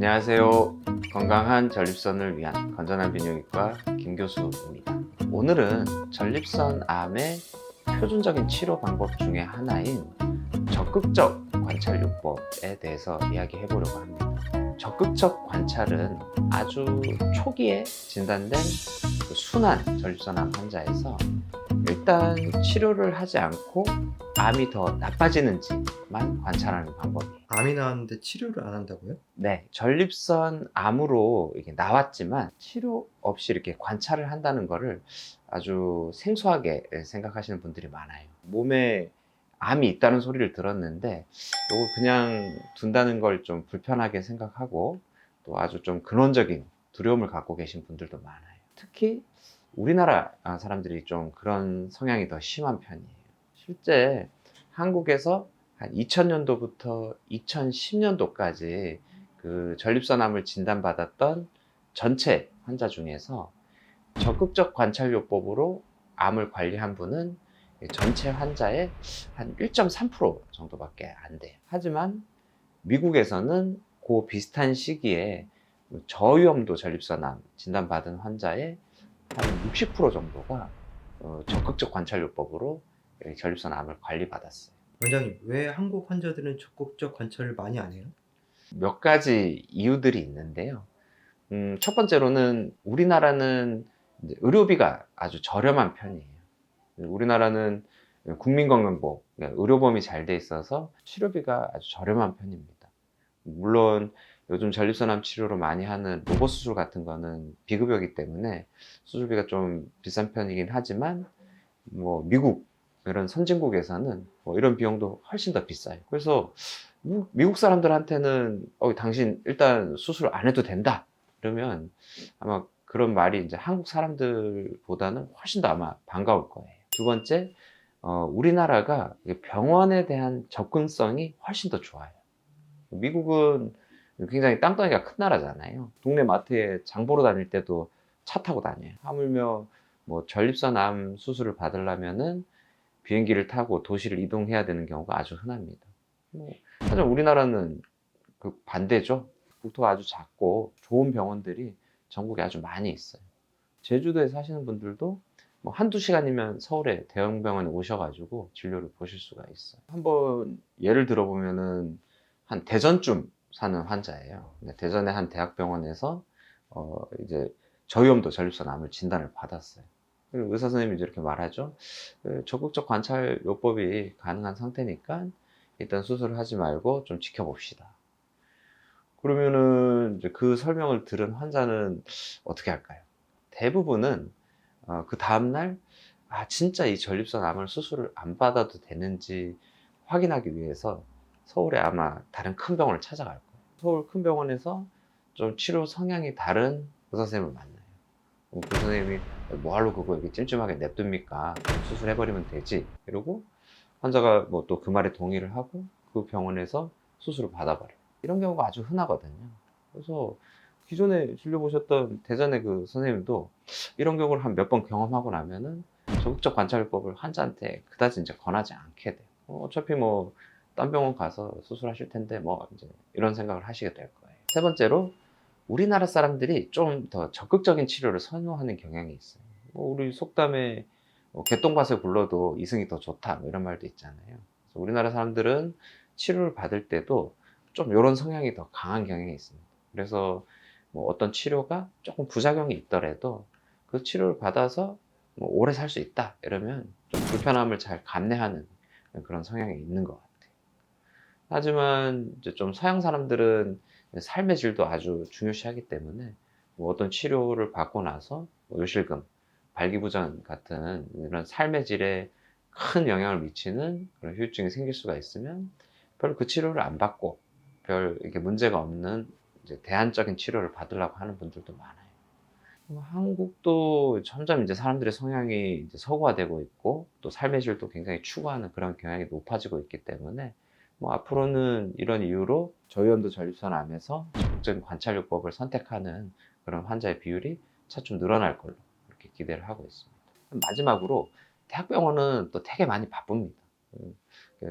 안녕하세요. 건강한 전립선을 위한 건전한 비뇨기과 김 교수입니다. 오늘은 전립선 암의 표준적인 치료 방법 중에 하나인 적극적 관찰요법에 대해서 이야기해 보려고 합니다. 적극적 관찰은 아주 초기에 진단된 그 순한 전립선암 환자에서 일단 치료를 하지 않고 암이 더 나빠지는지만 관찰하는 방법이에요. 암이 나왔는데 치료를 안 한다고요? 네, 전립선 암으로 이게 나왔지만 치료 없이 이렇게 관찰을 한다는 거를 아주 생소하게 생각하시는 분들이 많아요. 몸에 암이 있다는 소리를 들었는데 이거 그냥 둔다는 걸 좀 불편하게 생각하고 또 아주 좀 근원적인 두려움을 갖고 계신 분들도 많아요. 특히 우리나라 사람들이 좀 그런 성향이 더 심한 편이에요. 실제 한국에서 한 2000년도부터 2010년도까지 그 전립선암을 진단받았던 전체 환자 중에서 적극적 관찰요법으로 암을 관리한 분은 전체 환자의 한 1.3% 정도밖에 안 돼요. 하지만 미국에서는 그 비슷한 시기에 저위험도 전립선암 진단받은 환자의 한 60% 정도가 어, 적극적 관찰요법으로 전립선암을 관리받았어요. 원장님, 왜 한국 환자들은 적극적 관찰을 많이 안 해요? 몇 가지 이유들이 있는데요. 음, 첫 번째로는 우리나라는 의료비가 아주 저렴한 편이에요. 우리나라는 국민건강보, 그러니까 의료보험이 잘 돼 있어서 치료비가 아주 저렴한 편입니다. 물론 요즘 전립선암 치료로 많이 하는 로봇 수술 같은 거는 비급여기 때문에 수술비가 좀 비싼 편이긴 하지만 뭐 미국 이런 선진국에서는 뭐 이런 비용도 훨씬 더 비싸요. 그래서 미- 미국 사람들한테는 어, 당신 일단 수술 안 해도 된다. 그러면 아마 그런 말이 이제 한국 사람들보다는 훨씬 더 아마 반가울 거예요. 두 번째, 어, 우리나라가 병원에 대한 접근성이 훨씬 더 좋아요. 미국은 굉장히 땅덩이가 큰 나라잖아요. 동네 마트에 장 보러 다닐 때도 차 타고 다녀요. 하물며 뭐 전립선 암 수술을 받으려면은 비행기를 타고 도시를 이동해야 되는 경우가 아주 흔합니다. 뭐, 하지만 우리나라는 그 반대죠. 국토가 아주 작고 좋은 병원들이 전국에 아주 많이 있어요. 제주도에 사시는 분들도 뭐 한두 시간이면 서울에 대형 병원에 오셔가지고 진료를 보실 수가 있어요. 한번 예를 들어보면은 한 대전쯤 사는 환자예요. 대전의 한 대학병원에서 어 이제 저위험도 전립선 암을 진단을 받았어요. 의사 선생님이 이렇게 말하죠. 그 적극적 관찰 요법이 가능한 상태니까 일단 수술을 하지 말고 좀 지켜봅시다. 그러면은 그 설명을 들은 환자는 어떻게 할까요? 대부분은 어, 그 다음날 아 진짜 이 전립선 암을 수술을 안 받아도 되는지 확인하기 위해서 서울에 아마 다른 큰 병원을 찾아갈 거예요. 서울 큰 병원에서 좀 치료 성향이 다른 의사 선생님을 만나요. 그럼 그 선생님이 뭐하러 그거 이렇게 찜찜하게 냅둡니까? 수술해버리면 되지. 이러고 환자가 뭐 또 그 말에 동의를 하고 그 병원에서 수술을 받아버려요. 이런 경우가 아주 흔하거든요. 그래서 기존에 진료 보셨던 대전의 그 선생님도 이런 경우를 한 몇 번 경험하고 나면은 적극적 관찰법을 환자한테 그다지 이제 권하지 않게 돼요. 어, 어차피 뭐 딴 병원 가서 수술하실 텐데 뭐 이제 이런 생각을 하시게 될 거예요. 세 번째로 우리나라 사람들이 좀 더 적극적인 치료를 선호하는 경향이 있어요. 뭐 우리 속담에 뭐 개똥밭을 굴러도 이승이 더 좋다 뭐 이런 말도 있잖아요. 우리나라 사람들은 치료를 받을 때도 좀 이런 성향이 더 강한 경향이 있습니다. 그래서 뭐 어떤 치료가 조금 부작용이 있더라도 그 치료를 받아서 뭐 오래 살 수 있다 이러면 좀 불편함을 잘 감내하는 그런 성향이 있는 것 같아요. 하지만 이제 좀 서양 사람들은 삶의 질도 아주 중요시하기 때문에 뭐 어떤 치료를 받고 나서 뭐 요실금, 발기부전 같은 이런 삶의 질에 큰 영향을 미치는 그런 후유증이 생길 수가 있으면 별로 그 치료를 안 받고 별 이렇게 문제가 없는 이제 대안적인 치료를 받으려고 하는 분들도 많아요. 뭐 한국도 점점 이제 사람들의 성향이 이제 서구화되고 있고 또 삶의 질도 굉장히 추구하는 그런 경향이 높아지고 있기 때문에 뭐 앞으로는 이런 이유로 저위험도 전립선 암에서 적극적인 관찰요법을 선택하는 그런 환자의 비율이 차츰 늘어날 걸로 이렇게 기대를 하고 있습니다. 마지막으로 대학병원은 또 되게 많이 바쁩니다. 음,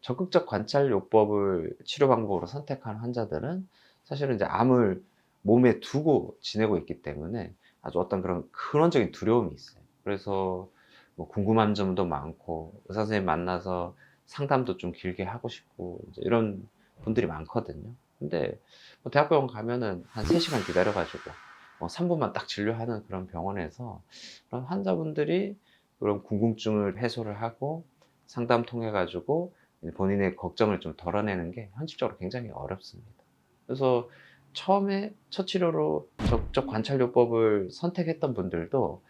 적극적 관찰요법을 치료 방법으로 선택한 환자들은 사실은 이제 암을 몸에 두고 지내고 있기 때문에 아주 어떤 그런 근원적인 두려움이 있어요. 그래서 뭐 궁금한 점도 많고 의사 선생님 만나서 상담도 좀 길게 하고 싶고 이제 이런 분들이 많거든요. 근데 뭐 대학병원 가면은 한 3시간 기다려가지고 뭐 3분만 딱 진료하는 그런 병원에서 그런 환자분들이 그런 궁금증을 해소를 하고 상담 통해 가지고 본인의 걱정을 좀 덜어내는 게 현실적으로 굉장히 어렵습니다. 그래서 처음에 첫 치료로 적극적 관찰요법을 선택했던 분들도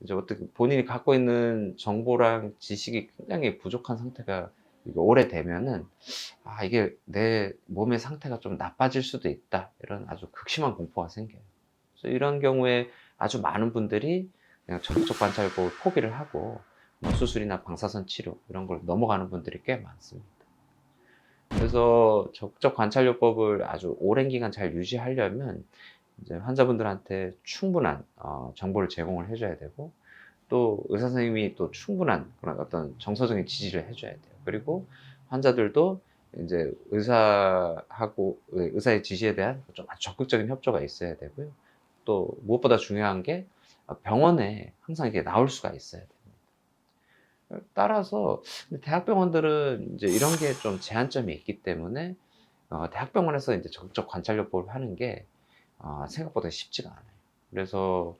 이제 어떻게 본인이 갖고 있는 정보랑 지식이 굉장히 부족한 상태가 이게 오래되면은 아 이게 내 몸의 상태가 좀 나빠질 수도 있다 이런 아주 극심한 공포가 생겨요. 그래서 이런 경우에 아주 많은 분들이 그냥 적극적 관찰요법을 포기를 하고 뭐 수술이나 방사선 치료 이런 걸 넘어가는 분들이 꽤 많습니다. 그래서 적극적 관찰요법을 아주 오랜 기간 잘 유지하려면 이제 환자분들한테 충분한 어, 정보를 제공을 해줘야 되고 또 의사 선생님이 또 충분한 그런 어떤 정서적인 지지를 해줘야 돼요. 그리고 환자들도 이제 의사하고 의사의 지시에 대한 좀 아주 적극적인 협조가 있어야 되고요. 또 무엇보다 중요한 게 병원에 항상 이게 나올 수가 있어야 됩니다. 따라서 대학병원들은 이제 이런 게 좀 제한점이 있기 때문에 어, 대학병원에서 이제 적극적 관찰 요법을 하는 게 어, 생각보다 쉽지가 않아요. 그래서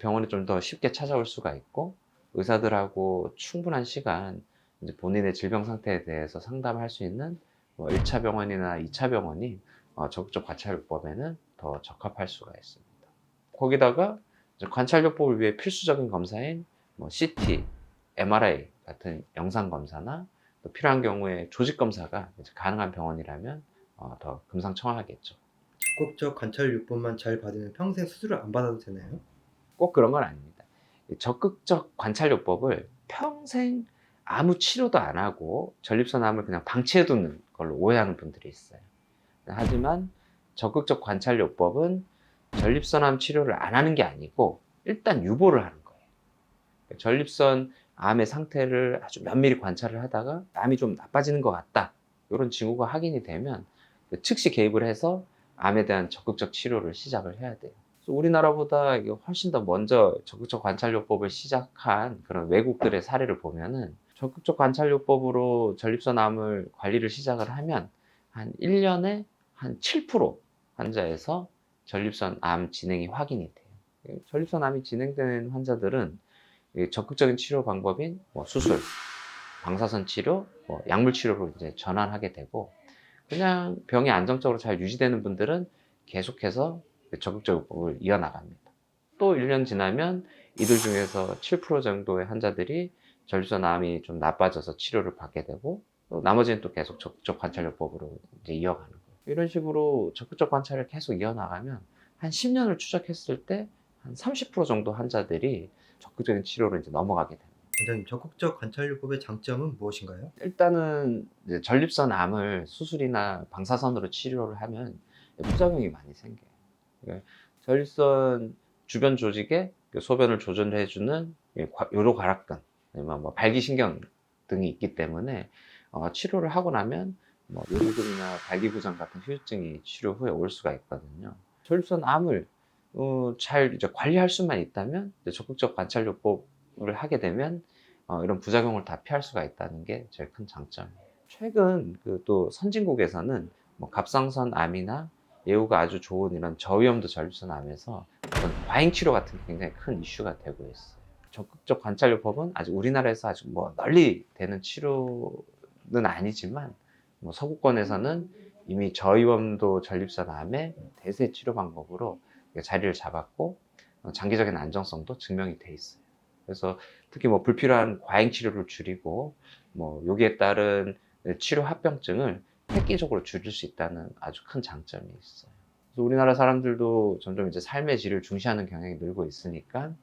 병원에 좀 더 쉽게 찾아올 수가 있고 의사들하고 충분한 시간 이제 본인의 질병 상태에 대해서 상담할 수 있는 뭐 1차 병원이나 2차 병원이 어, 적극적 관찰요법에는 더 적합할 수가 있습니다. 거기다가 관찰요법을 위해 필수적인 검사인 뭐 CT, MRI 같은 영상 검사나 또 필요한 경우에 조직 검사가 가능한 병원이라면 어, 더 금상첨화하겠죠. 적극적 관찰요법만 잘 받으면 평생 수술을 안 받아도 되나요? 꼭 그런 건 아닙니다. 이 적극적 관찰요법을 평생 아무 치료도 안 하고 전립선암을 그냥 방치해두는 걸로 오해하는 분들이 있어요. 하지만 적극적 관찰요법은 전립선암 치료를 안 하는 게 아니고 일단 유보를 하는 거예요. 전립선 암의 상태를 아주 면밀히 관찰을 하다가 암이 좀 나빠지는 것 같다. 이런 징후가 확인이 되면 그 즉시 개입을 해서 암에 대한 적극적 치료를 시작을 해야 돼요. 우리나라보다 훨씬 더 먼저 적극적 관찰요법을 시작한 그런 외국들의 사례를 보면은 적극적 관찰요법으로 전립선암을 관리를 시작을 하면 한 1년에 한 7% 환자에서 전립선암 진행이 확인이 돼요. 전립선암이 진행되는 환자들은 이 적극적인 치료 방법인 뭐 수술, 방사선 치료, 뭐 약물 치료로 이제 전환하게 되고 그냥 병이 안정적으로 잘 유지되는 분들은 계속해서 적극적으로 이어나갑니다. 또 1년 지나면 이들 중에서 7% 정도의 환자들이 전립선암이 좀 나빠져서 치료를 받게 되고 또 나머지는 또 계속 적극적 관찰요법으로 이제 이어가는 거예요. 이런 식으로 적극적 관찰을 계속 이어나가면 한 10년을 추적했을 때 한 30% 정도 환자들이 적극적인 치료로 이제 넘어가게 됩니다. 원장님, 적극적 관찰요법의 장점은 무엇인가요? 일단은 이제 전립선 암을 수술이나 방사선으로 치료를 하면 부작용이 많이 생겨요. 그러니까 전립선 주변 조직에 그 소변을 조절해주는 요로과락근, 아니면 뭐 발기신경 등이 있기 때문에 어, 치료를 하고 나면 뭐 요로근이나 발기부전 같은 후유증이 치료 후에 올 수가 있거든요. 전립선 암을 어, 잘 이제 관리할 수만 있다면 이제 적극적 관찰요법을 하게 되면 어, 이런 부작용을 다 피할 수가 있다는 게 제일 큰 장점이에요. 최근 그 또 선진국에서는 뭐 갑상선 암이나 예후가 아주 좋은 이런 저위험도 전립선 암에서 어떤 과잉 치료 같은 게 굉장히 큰 이슈가 되고 있어요. 적극적 관찰요법은 아직 우리나라에서 아직 뭐 널리 되는 치료는 아니지만 뭐 서구권에서는 이미 저위험도 전립선 암의 대세 치료 방법으로 자리를 잡았고 어, 장기적인 안정성도 증명이 돼 있어요. 그래서 특히 뭐 불필요한 과잉 치료를 줄이고 뭐 여기에 따른 치료 합병증을 획기적으로 줄일 수 있다는 아주 큰 장점이 있어요. 그래서 우리나라 사람들도 점점 이제 삶의 질을 중시하는 경향이 늘고 있으니까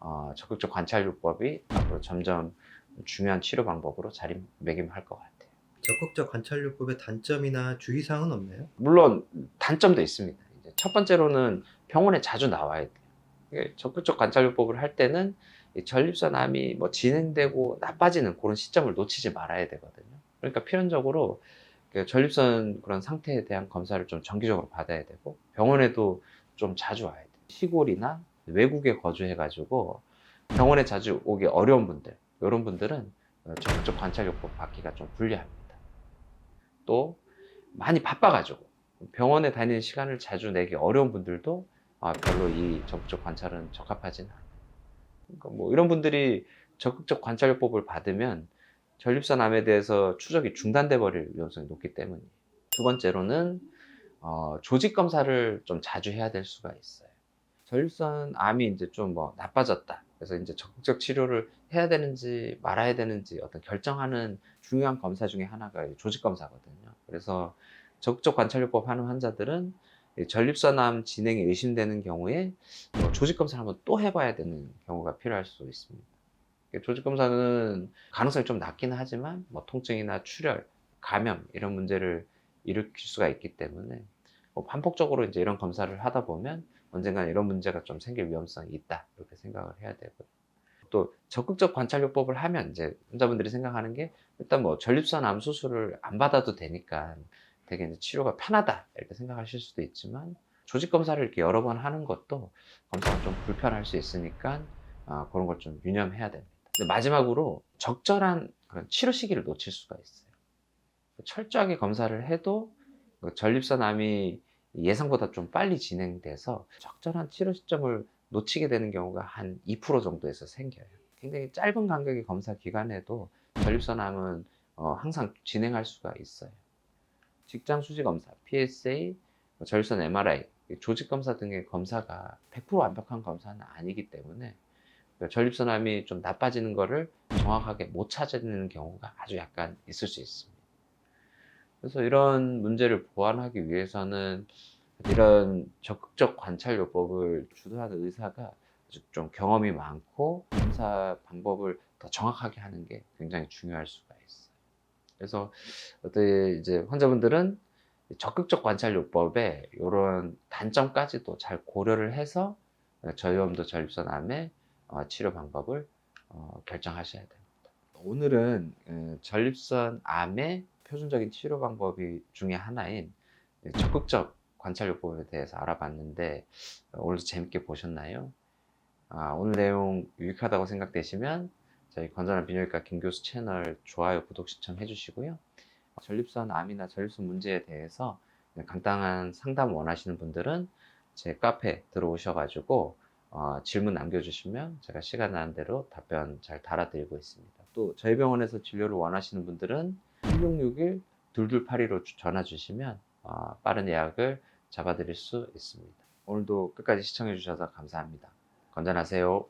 어, 적극적 관찰요법이 앞으로 점점 중요한 치료 방법으로 자리매김할 것 같아요. 적극적 관찰요법의 단점이나 주의사항은 없나요? 물론 단점도 있습니다. 이제 첫 번째로는 병원에 자주 나와야 돼요. 적극적 관찰요법을 할 때는 이 전립선암이 뭐 진행되고 나빠지는 그런 시점을 놓치지 말아야 되거든요. 그러니까 필연적으로 그 전립선 그런 상태에 대한 검사를 좀 정기적으로 받아야 되고 병원에도 좀 자주 와야 돼. 시골이나 외국에 거주해가지고 병원에 자주 오기 어려운 분들, 이런 분들은 어, 적극적 관찰요법 받기가 좀 불리합니다. 또 많이 바빠가지고 병원에 다니는 시간을 자주 내기 어려운 분들도 아, 별로 이 적극적 관찰은 적합하지는 않아요. 그러니까 뭐 이런 분들이 적극적 관찰요법을 받으면 전립선 암에 대해서 추적이 중단돼 버릴 위험성이 높기 때문이에요. 두 번째로는 어, 조직 검사를 좀 자주 해야 될 수가 있어요. 전립선 암이 이제 좀 뭐 나빠졌다. 그래서 이제 적극적 치료를 해야 되는지 말아야 되는지 어떤 결정하는 중요한 검사 중에 하나가 이 조직 검사거든요. 그래서 적극적 관찰요법 하는 환자들은 이 전립선암 진행이 의심되는 경우에 어, 조직 검사를 한번 또 해봐야 되는 경우가 필요할 수 있습니다. 조직 검사는 가능성이 좀 낮기는 하지만 뭐 통증이나 출혈, 감염 이런 문제를 일으킬 수가 있기 때문에 뭐 반복적으로 이제 이런 검사를 하다 보면 언젠간 이런 문제가 좀 생길 위험성이 있다 이렇게 생각을 해야 되고 또 적극적 관찰요법을 하면 이제 환자분들이 생각하는 게 일단 뭐 전립선 암 수술을 안 받아도 되니까 되게 이제 치료가 편하다 이렇게 생각하실 수도 있지만 조직 검사를 이렇게 여러 번 하는 것도 검사가 좀 불편할 수 있으니까 아, 그런 걸 좀 유념해야 됩니다. 마지막으로 적절한 그런 치료 시기를 놓칠 수가 있어요. 철저하게 검사를 해도 그 전립선 암이 예상보다 좀 빨리 진행돼서 적절한 치료 시점을 놓치게 되는 경우가 한 2% 정도에서 생겨요. 굉장히 짧은 간격의 검사 기간에도 전립선 암은 어, 항상 진행할 수가 있어요. 직장 수지 검사, PSA, 뭐 전립선 MRI, 조직 검사 등의 검사가 100% 완벽한 검사는 아니기 때문에 그러니까 전립선암이 좀 나빠지는 거를 정확하게 못 찾아내는 경우가 아주 약간 있을 수 있습니다. 그래서 이런 문제를 보완하기 위해서는 이런 적극적 관찰 요법을 주도하는 의사가 아주 좀 경험이 많고 검사 방법을 더 정확하게 하는 게 굉장히 중요할 수가 있어요. 그래서 어때 이제 환자분들은 적극적 관찰 요법에 이런 단점까지도 잘 고려를 해서 저염도 전립선암의 어, 치료 방법을 어, 결정하셔야 됩니다. 오늘은 어, 전립선 암의 표준적인 치료 방법이 중에 하나인 적극적 관찰요법에 대해서 알아봤는데 어, 오늘도 재밌게 보셨나요? 아, 오늘 내용 유익하다고 생각되시면 저희 건전한 비뇨기과 김교수 채널 좋아요, 구독, 시청해 주시고요. 전립선 암이나 전립선 문제에 대해서 간단한 상담 원하시는 분들은 제 카페 들어오셔가지고 어, 질문 남겨주시면 제가 시간 나는 대로 답변 잘 달아드리고 있습니다. 또 저희 병원에서 진료를 원하시는 분들은 1661 2282로 전화 주시면 어, 빠른 예약을 잡아드릴 수 있습니다. 오늘도 끝까지 시청해 주셔서 감사합니다. 건전하세요.